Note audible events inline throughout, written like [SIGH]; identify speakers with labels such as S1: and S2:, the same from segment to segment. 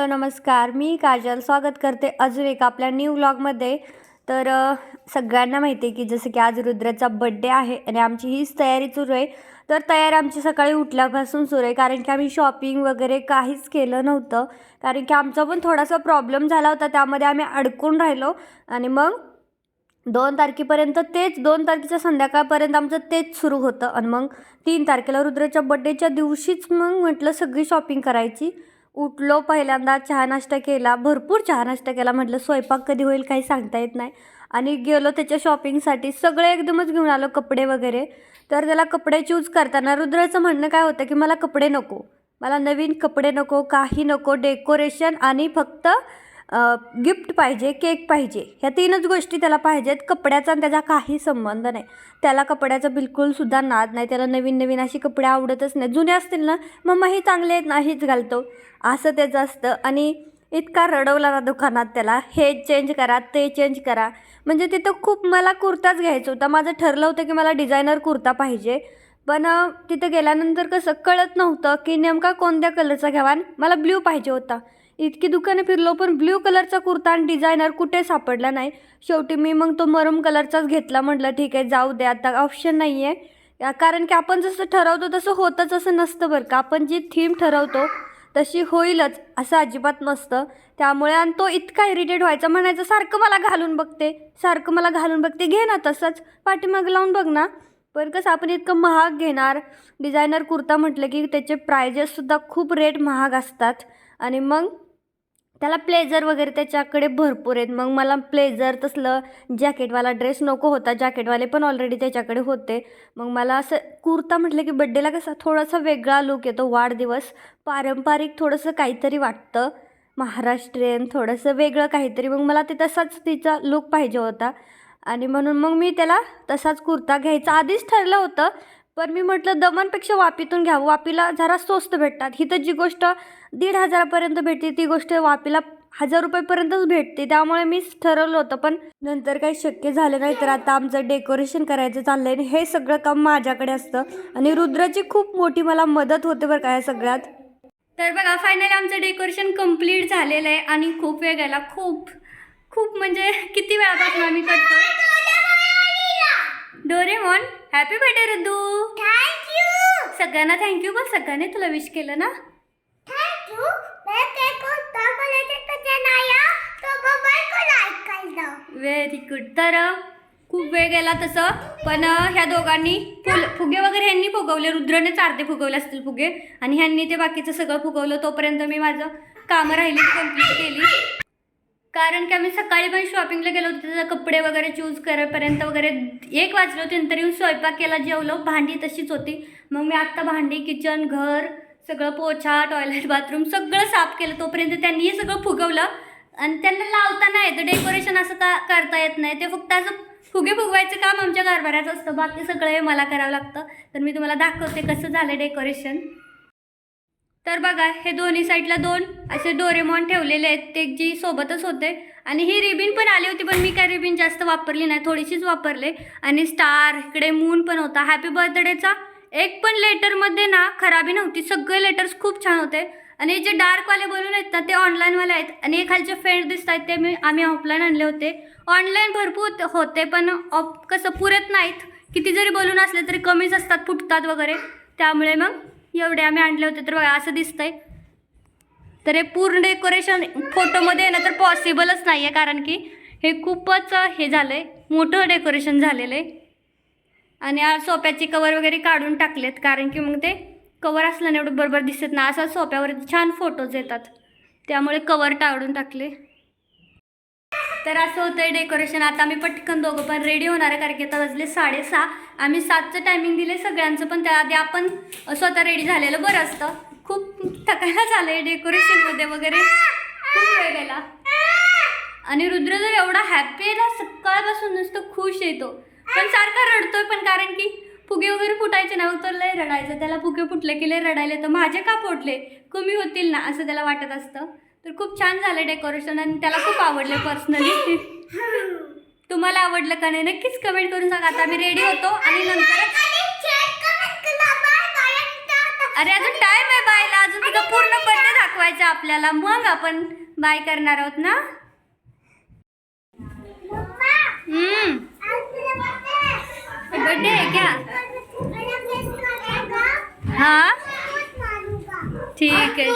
S1: Hello नमस्कार. मी काजल. स्वागत करते अजून एक आपल्या न्यू व्लॉगमध्ये तर सगळ्यांना माहिती आहे की जसं की आज रुद्राचा बड्डे आहे आणि आमची हीच तयारी सुरू आहे. तर तयारी आमची सकाळी उठल्यापासून सुरू आहे. कारण की आम्ही शॉपिंग वगैरे काहीच केलं नव्हतं. कारण की आमचा पण थोडासा प्रॉब्लेम झाला होता. त्यामध्ये आम्ही अडकून राहिलो. आणि मग दोन तारखेपर्यंत तेच दोन तारखेच्या संध्याकाळपर्यंत आमचं तेच सुरू होतं. आणि मग तीन तारखेला रुद्राच्या बड्डेच्या दिवशीच मग म्हटलं सगळी शॉपिंग करायची. उठलो पहिल्यांदा चहा नाश्ता केला भरपूर चहा नाश्ता केला म्हटलं स्वयंपाक कधी होईल काही सांगता येत नाही. आणि गेलो त्याच्या शॉपिंगसाठी सगळे एकदमच घेऊन आलो कपडे वगैरे. तर त्याला कपडे चूज करताना रुद्राचं म्हणणं काय होतं की मला कपडे नको. मला नवीन कपडे नको काही नको डेकोरेशन आणि फक्त गिफ्ट पाहिजे केक पाहिजे ह्या तीनच गोष्टी त्याला पाहिजेत. कपड्याचा आणि त्याचा काही संबंध नाही. त्याला कपड्याचा बिलकुलसुद्धा नाद नाही. त्याला नवीन नवीन अशी कपडे आवडतच नाही जुने असतील ना मम्मा हे चांगले आहेत ना हेच घालतो. असं त्याचं असतं. आणि इतका रडवला ना दुकानात त्याला हे चेंज करा ते चेंज करा. म्हणजे तिथं खूप मला कुर्ताच घ्यायचा होता. माझं ठरलं होतं की मला डिझायनर कुर्ता पाहिजे. पण तिथं गेल्यानंतर कसं कळत नव्हतं की नेमका कोणत्या कलरचा घ्यावा आणि मला ब्ल्यू पाहिजे होता. इतकी दुकाने फिरलो पण ब्ल्यू कलरचा कुर्ता आणि डिझायनर कुठे सापडला नाही. शेवटी मी मग तो मरून कलरचाच घेतला म्हटलं ठीक आहे जाऊ दे आता ऑप्शन नाही आहे कारण की आपण जसं ठरवतो तसं होतंच असं नसतं बरं का. आपण जी थीम ठरवतो तशी होईलच असं अजिबात नसतं. त्यामुळे आणि तो इतका इरिटेट व्हायचा म्हणायचं सारखं मला घालून बघते सारखं मला घालून बघते घे ना तसंच पाठीमाग लावून बघ ना. पण कसं आपण इतकं महाग घेणार. डिझायनर कुर्ता म्हटलं की त्याचे प्रायजेससुद्धा खूप रेट महाग असतात. आणि मग त्याला प्लेझर वगैरे त्याच्याकडे भरपूर आहेत. मग मला प्लेझर तसलं जॅकेटवाला ड्रेस नको होता. जॅकेटवाले पण ऑलरेडी त्याच्याकडे होते. मग मला असं कुर्ता म्हटलं की बड्डेला कसा थोडासा वेगळा लुक येतो. वाढदिवस पारंपरिक थोडंसं काहीतरी वाटतं. महाराष्ट्रीयन थोडंसं वेगळं काहीतरी. मग मला ते तसाच तिचा लुक पाहिजे होता. आणि म्हणून मग मी त्याला तसाच कुर्ता घ्यायचा आधीच ठरलं होतं. पण मी म्हटलं दमनपेक्षा वापीतून घ्यावं वापीला जरा स्वस्त भेटतात. ही तर जी गोष्ट दीड हजारापर्यंत भेटते ती गोष्ट वापीला हजार रुपयेपर्यंतच भेटते. त्यामुळे मीच ठरवलं होतं पण नंतर काही शक्य झालं नाही तर आता आमचं डेकोरेशन करायचं चाललं आहे आणि हे सगळं काम माझ्याकडे असतं आणि रुद्राची खूप मोठी मला मदत होते बरं का या सगळ्यात. तर बघा फायनली आमचं डेकोरेशन कंप्लीट झालेलं आहे आणि खूप वेळ गेला. खूप खूप म्हणजे किती वेळापासून आम्ही करतो Doraemon happy birthday
S2: thank you
S1: सगळ्यांना थँक्यू पण सगळ्यांनी तुला विश केलं ना? व्हेरी गुड तर खूप वेळ गेला तसं पण ह्या दोघांनी फुल फुगे वगैरे ह्यांनी फुगवले रुद्रने चारते फुगवले असतील फुगे आणि ह्यांनी ते बाकीचं सगळं फुगवलं तोपर्यंत मी माझं कामं राहिली कंप्लीट केली. कारण की आम्ही सकाळी पण शॉपिंगला गेलो होतो त्याचा कपडे वगैरे चूज करेपर्यंत वगैरे एक वाजले होते नंतर येऊन स्वयंपाक केला जेवलो. भांडी तशीच होती. मग मी आत्ता भांडी किचन घर सगळं पोछा टॉयलेट बाथरूम सगळं साफ केलं. तोपर्यंत त्यांनीही सगळं फुगवलं. आणि त्यांना लावता नाही येतं डेकोरेशन असं का करता येत नाही. ते फक्त असं फुगे फुगवायचं काम आमच्या कारभारात असतं. बाकी सगळं हे मला करावं लागतं. तर मी तुम्हाला दाखवते कसं झालं डेकोरेशन तर बघा हे दोन्ही साईडला दोन. असे डोरेमॉन ठेवलेले आहेत ते जी सोबतच होते. आणि ही रिबिन पण आली होती पण मी काय रिबिन जास्त वापरली नाही थोडीशीच वापरले. आणि स्टार इकडे मून पण होता. हॅपी बर्थडेचा एक पण लेटरमध्ये ना खराबी नव्हती. सगळे लेटर्स खूप छान होते. आणि जे डार्कवाले बलून आहेत ना ते ऑनलाईनवाले आहेत. आणि हे खालचे फेंट दिसत आहेत ते मी आम्ही ऑफलाईन आणले होते. ऑनलाईन भरपूर होते पण ऑफ कसं पुरत नाहीत. किती जरी बलून असले तरी कमीच असतात फुटतात वगैरे. त्यामुळे मग एवढे आम्ही आणले होते. तर बघा असं दिसतंय. तर हे पूर्ण डेकोरेशन फोटोमध्ये येणं तर पॉसिबलच नाही आहे कारण की हे खूपच हे झालं आहे मोठं डेकोरेशन झालेलं आहे. आणि सोप्याचे कवर वगैरे काढून टाकलेत कारण की मग ते कवर असल्याने एवढं बरोबर दिसत ना असं सोप्यावर छान फोटोज येतात. त्यामुळे कवर टाळून टाकले. तर असं होतं आहे डेकोरेशन आता आम्ही पटकन दोघं पण रेडी होणार आहे कारण की आता वाजले साडेसहा. आम्ही सातचं टायमिंग दिले सगळ्यांचं पण त्याआधी आपण स्वतः रेडी झालेलं बरं असतं. खूप थकायला झालं आहे डेकोरेशनमध्ये वगैरे. खूप वेळ गेला. आणि रुद्र जर एवढा हॅपी आहे ना सकाळपासून नुसतं खुश येतो पण सारखा रडतोय पण कारण की फुगे वगैरे फुटायचे ना तर लय रडायचं. त्याला फुगे फुटले की लय रडायले तर माझे का फुटले? कमी होतील ना असं त्याला वाटत असतं. तर खूप छान झालं डेकोरेशन आणि त्याला खूप आवडले पर्सनली तुम्हाला आवडलं का नाही नक्कीच कमेंट करून सांगा. आता मी रेडी होतो आणि नंतर अरे अजून टाइम आहे बायला अजून तुझा पूर्ण बर्थडे दाखव दाखवायचं आपल्याला. मग आपण बाय करणार आहोत ना?
S2: बर्थडे
S1: आहे. क्या? हाँ? ठीक है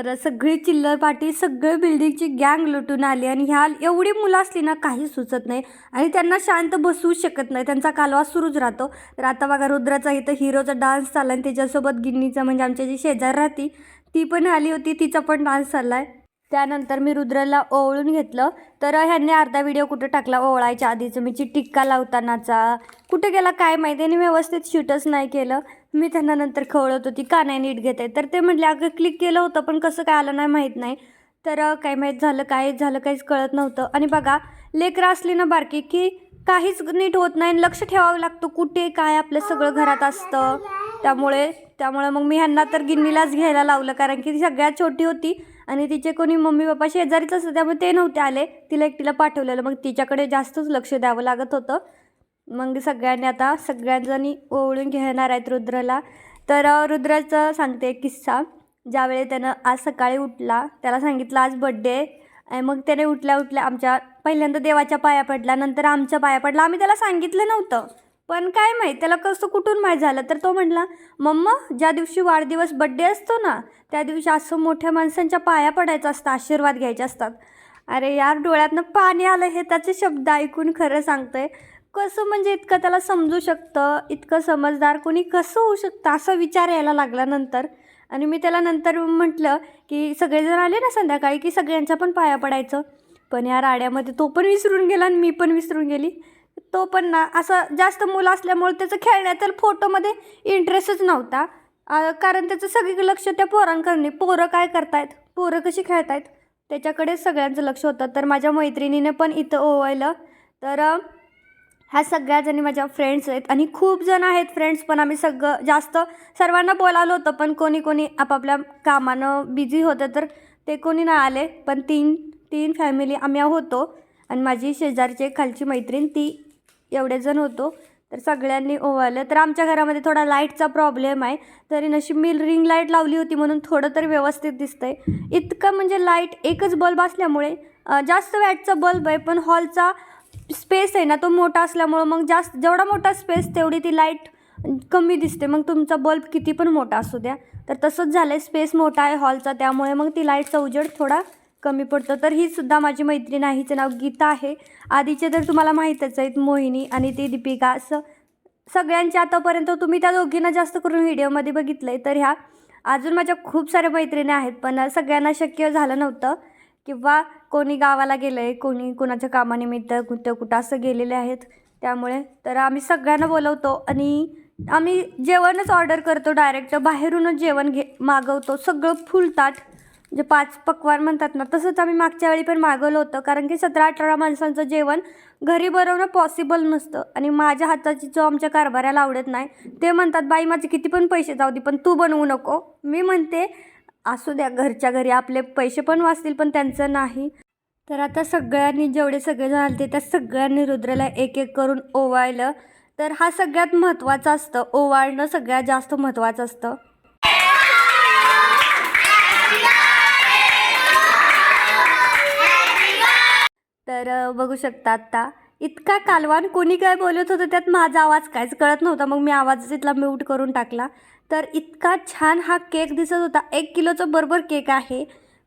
S1: तर सगळी चिल्लर पाटी सगळी बिल्डिंगची गँग लुटून आली आणि ह्या एवढी मुलं असली ना काही सुचत नाही. आणि त्यांना शांत बसू शकत नाही. त्यांचा कालवा सुरूच राहतो. तर आता बघा रुद्राचा इथं हिरोचा डान्स चालला आणि त्याच्यासोबत गिन्नीचा म्हणजे आमच्या जी शेजार राहती ती पण आली होती. तिचा पण डान्स चालला आहे त्यानंतर मी रुद्रला ओवळून घेतलं. तर ह्यांनी अर्धा व्हिडिओ कुठं टाकला? ओवळायच्या आधीचं. मी टिक्का लावतानाचा. कुठे गेला काय माहिती? आणि व्यवस्थित शूटच नाही केलं. मी त्यांना नंतर खवळत होती का नाही नीट घेते तर ते म्हटले अगं क्लिक केलं होतं पण कसं काय आलं नाही माहीत नाही. तर काय माहीत झालं काय झालं काहीच कळत नव्हतं. आणि बघा लेकरं असली ना बारकी की काहीच नीट होत नाही. आणि लक्ष ठेवावं लागतं कुठे काय आपलं सगळं घरात असतं. त्यामुळे त्यामुळे मग मी ह्यांना तर गिन्नीलाच घ्यायला लावलं. कारण की ती सगळ्यात छोटी होती. आणि तिचे कोणी मम्मी पप्पा शेजारीच असतं त्यामुळे ते नव्हते आले. तिला एकटीला पाठवलेलं. मग तिच्याकडे जास्तच लक्ष द्यावं लागत होतं. मग सगळ्यांनी आता सगळ्याजणी ओवळून घेणार आहेत रुद्रला. तर रुद्राचं सांगते एक किस्सा. ज्यावेळी त्यानं आज सकाळी उठला त्याला सांगितलं आज बड्डे आणि मग त्याने उठल्या उठल्या आमच्या पहिल्यांदा देवाच्या पाया पडला नंतर आमच्या पाया पडला. आम्ही त्याला सांगितलं नव्हतं. पण काय माहीत त्याला कसं कुठून माहीत झालं? तर तो म्हटला मम्मा ज्या दिवशी वाढदिवस बड्डे असतो ना त्या दिवशी असं मोठ्या माणसांच्या पाया पडायचं असतं आशीर्वाद घ्यायचे असतात. अरे यार डोळ्यातनं पाणी आलं हे त्याचे शब्द ऐकून खरं सांगतोय. कसं म्हणजे इतकं त्याला समजू शकतं? इतकं समजदार कोणी कसं होऊ शकतं? असा विचार यायला लागला नंतर. आणि मी त्याला नंतर म्हटलं की सगळेजण आले ना संध्याकाळी की सगळ्यांच्या पण पाया पडायचं? पण या राड्यामध्ये तो पण विसरून गेला आणि मी पण विसरून गेली. तो पण ना असं जास्त मुलं असल्यामुळे त्याचं खेळण्यातील फोटोमध्ये इंटरेस्टच नव्हता. कारण त्याचं सगळीकडे लक्ष त्या पोरांकडे पोरं काय करतायत? पोरं कशी खेळतायत? त्याच्याकडे सगळ्यांचं लक्ष होतं. तर माझ्या मैत्रिणीने पण इथं ओवायलं तर ह्या सगळ्या जणी माझ्या फ्रेंड्स आहेत. आणि खूप जण आहेत फ्रेंड्स पण आम्ही सगळं जास्त सर्वांना बोलावलं होतं. पण कोणी कोणी आपापल्या कामानं बिझी होतं तर ते कोणी नाही आले. पण तीन तीन फॅमिली आम्ही होतो. आणि माझी शेजारची खालची मैत्रीण ती एवढे जण होतो. तर सगळ्यांनी ओवाळलं. तर आमच्या घरामध्ये थोडा लाईटचा प्रॉब्लेम आहे. तरी नशीब मी रिंग लाइट लावली होती म्हणून थोडं तरी व्यवस्थित दिसतंय. इतकं म्हणजे लाइट एकच बल्ब असल्यामुळे जास्त वॅटचा बल्ब आहे. पण हॉलचा स्पेस आहे ना तो मोठा असल्यामुळं मग जास्त जेवढा मोठा स्पेस तेवढी ती लाइट कमी दिसते. मग तुमचा बल्ब किती पण मोठा असू द्या. तर तसंच झालं आहे स्पेस मोठा आहे हॉलचा त्यामुळे मग ती लाईटचा उजेड थोडा कमी पडतो. तर ही सुद्धा माझी मैत्रीण आहे हिचं नाव गीता आहे. आधीचे तर तुम्हाला माहीतच आहेत मोहिनी आणि ती दीपिका. असं सगळ्यांच्या आतापर्यंत तुम्ही त्या दोघींना जास्त करून व्हिडिओमध्ये बघितलं आहे तर ह्या अजून माझ्या खूप साऱ्या मैत्रिणी आहेत पण सगळ्यांना शक्य झालं नव्हतं. किंवा कोणी गावाला गेलं आहे कोणी कोणाच्या कामानिमित्त कुठं कुठं असं गेलेले आहेत. त्यामुळे तर आम्ही सगळ्यांना बोलवतो आणि आम्ही जेवणच ऑर्डर करतो डायरेक्ट. बाहेरूनच जेवण घे मागवतो. सगळं फुल ताट जे पाच पक्वान म्हणतात ना तसंच आम्ही मागच्या वेळी पण मागवलं होतं. कारण की सतरा अठरा माणसांचं जेवण घरी बनवणं पॉसिबल नसतं. आणि माझ्या हाताची जो आमच्या कारभाऱ्याला आवडत नाही. ते म्हणतात बाई माझे किती पण पैसे जाऊ दे पण तू बनवू नको. मी म्हणते असू द्या घरच्या घरी आपले पैसे पण वाचतील पण त्यांचं नाही. तर आता सगळ्यांनी जेवढे सगळेजण आले ते त्या सगळ्यांनी रुद्राला एक एक करून ओवाळलं. तर हा सगळ्यात महत्त्वाचं असतं. ओवाळणं सगळ्यात जास्त महत्त्वाचं असतं. तर बघू शकता आत्ता इतका कालवान कोणी काय बोलत होतं त्यात माझा आवाज काहीच कळत नव्हता. मग मी आवाज तिथला म्यूट करून टाकला. तर इतका छान हा केक दिसत होता. एक किलोचं बरोबर केक आहे.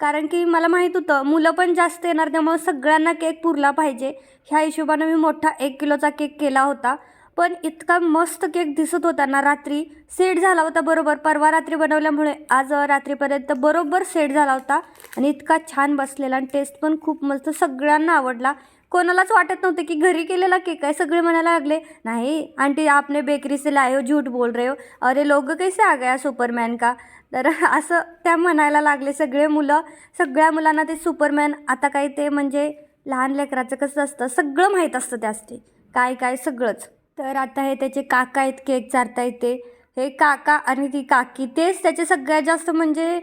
S1: कारण की मला माहीत होतं मुलं पण जास्त येणार त्यामुळे सगळ्यांना केक पुरला पाहिजे. ह्या हिशोबानं मी मोठा एक किलोचा केक केला होता. पण इतका मस्त केक दिसत होता ना रात्री. सेट झाला होता बरोबर परवा रात्री बनवल्यामुळे. आज रात्रीपर्यंत बरोबर सेट झाला होता आणि इतका छान बसलेला आणि टेस्ट पण खूप मस्त. सगळ्यांना आवडला. कोणालाच वाटत नव्हतं की घरी केलेला केक आहे. सगळे म्हणायला लागले नाही आंटी आपने बेकरी से लाए हो झूठ बोल रहे हो. अरे लोक कैसे आ गया सुपरमॅन का? तर [LAUGHS] असं त्या म्हणायला लागले सगळे मुलं. सगळ्या मुलांना ते सुपरमॅन आता काही ते म्हणजे लहान लेकराचं कसं असतं? सगळं माहीत असतं त्यासाठी काय काय सगळंच. तर आता हे त्याचे काका आहेत केक चारता येते. हे काका आणि ती काकी तेच त्याचे सगळ्यात जास्त म्हणजे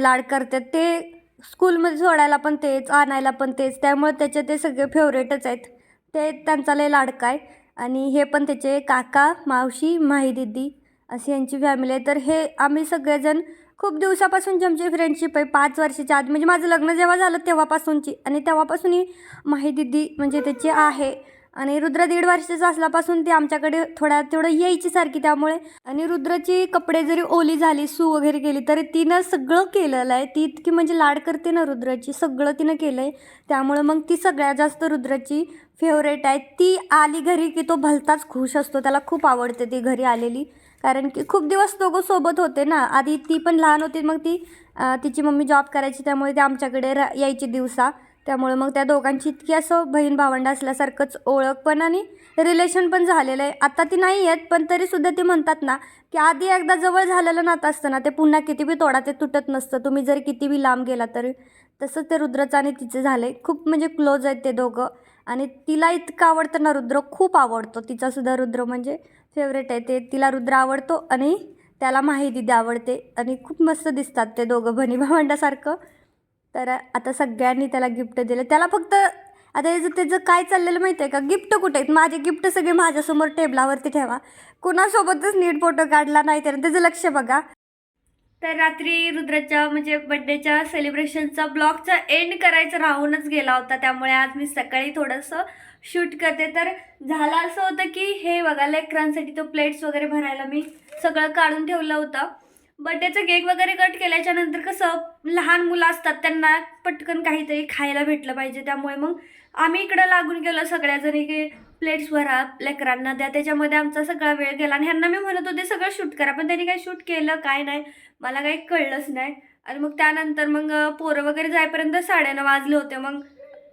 S1: लाड करतात. ते स्कूलमध्ये सोडायला पण तेच आणायला पण तेच. त्यामुळे त्याचे ते सगळे फेवरेटच आहेत. ते त्यांचा लय लाडका आहे आणि हे पण त्याचे काका मावशी माही दिदी अशी यांची फॅमिली आहे. तर हे आम्ही सगळेजण खूप दिवसापासूनची आमची फ्रेंडशिप आहे पाच वर्षाच्या आधी म्हणजे माझं लग्न जेव्हा झालं तेव्हापासूनची. आणि तेव्हापासूनही माही दिदी म्हणजे त्याची आहे. आणि रुद्र दीड वर्षाचा असल्यापासून ती आमच्याकडे थोड्या थोडं यायची सारखी त्यामुळे. आणि रुद्राची कपडे जरी ओली झाली सू वगैरे केली तरी तिनं सगळं केलेलं आहे. ती इतकी म्हणजे लाड करते ना रुद्राची सगळं तिनं केलं आहे त्यामुळे मग ती सगळ्यात जास्त रुद्राची फेवरेट आहे. ती आली घरी की तो भलताच खुश असतो. त्याला खूप आवडते ती घरी आलेली. कारण की खूप दिवस दोघं सोबत होते ना. आधी ती पण लहान होती मग ती तिची मम्मी जॉब करायची त्यामुळे ती आमच्याकडे रा यायची दिवसा. त्यामुळे मग त्या दोघांची इतकी असं बहीण भावंड असल्यासारखंच ओळख पण आणि रिलेशन पण झालेलं आहे. आता ती नाही आहेत पण तरीसुद्धा ती म्हणतात ना की आधी एकदा जवळ झालेलं नातं असतं ना ते पुन्हा किती बी तोडा ते तुटत नसतं. तुम्ही जरी किती बी लांब गेला तरी. तसंच ते रुद्रचं आणि तिचं झालं आहे खूप म्हणजे क्लोज आहेत ते दोघं. आणि तिला इतकं आवडतं ना रुद्र खूप आवडतो. तिचासुद्धा रुद्र म्हणजे फेवरेट आहे. ते तिला रुद्र आवडतो आणि त्याला माहिती आवडते. आणि खूप मस्त दिसतात ते दोघं भणी भावंडासारखं. तर आता सगळ्यांनी त्याला गिफ्ट दिलं. त्याला फक्त आता याचं त्याचं काय चाललेलं माहिती आहे का? गिफ्ट कुठे आहेत? माझे गिफ्ट सगळे माझ्यासमोर टेबलावरती ठेवा. कुणासोबतच नीट फोटो काढला नाही तर त्याचं लक्ष बघा. तर रात्री रुद्राच्या म्हणजे बड्डेच्या सेलिब्रेशनचा ब्लॉगचा एंड करायचा राहूनच गेला होता. त्यामुळे आज मी सकाळी थोडंसं शूट करते. तर झालं असं होतं की हे बघा लेकरांसाठी तो प्लेट्स वगैरे भरायला मी सगळं काढून ठेवलं होतं. बड्डेचा केक वगैरे कट केल्याच्यानंतर कसं लहान मुलं असतात त्यांना पटकन काहीतरी खायला भेटलं पाहिजे. त्यामुळे मग आम्ही इकडं लागून गेलो सगळ्याजणी की प्लेट्स भरा लेकरांना द्या. त्याच्यामध्ये आमचा सगळा वेळ गेला आणि ह्यांना मी म्हणत होते सगळं शूट करा. पण त्यांनी काही शूट केलं काय नाही मला काही कळलंच नाही. आणि मग त्यानंतर मग पोरं वगैरे जायपर्यंत साडेनऊ वाजले होते. मग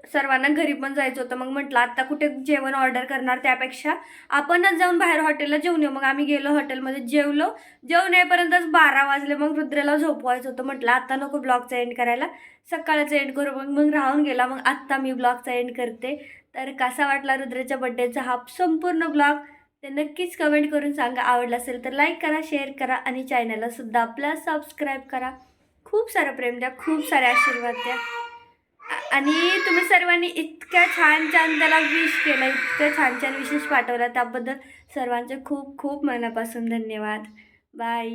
S1: सर्वांना घरी पण जायचं होतं. मग म्हटलं आता कुठे जेवण ऑर्डर करणार त्यापेक्षा? आपणच जाऊन बाहेर हॉटेलला जेवून येऊ. मग आम्ही गेलो हॉटेलमध्ये जेवलो. जेवण येईपर्यंतच बारा वाजले. मग रुद्रेला झोपवायचं होतं. म्हटलं आता नको ब्लॉगचा एंड करायला. सकाळचं एंड करू. मग मग राहून गेला. मग आत्ता मी ब्लॉगचा एंड करते. तर कसा वाटला रुद्रेच्या बड्डेचा हा संपूर्ण ब्लॉग ते नक्कीच कमेंट करून सांगा. आवडला असेल तर लाईक करा शेअर करा आणि चॅनलला सुद्धा आपला सबस्क्राईब करा. खूप सारं प्रेम द्या. खूप सारे आशीर्वाद द्या. आणि तुम्ही सर्वांनी इतक्या छान छान त्याला विश केलं इतकं छान छान विशेष पाठवला त्याबद्दल सर्वांचे खूप खूप मनापासून धन्यवाद. बाय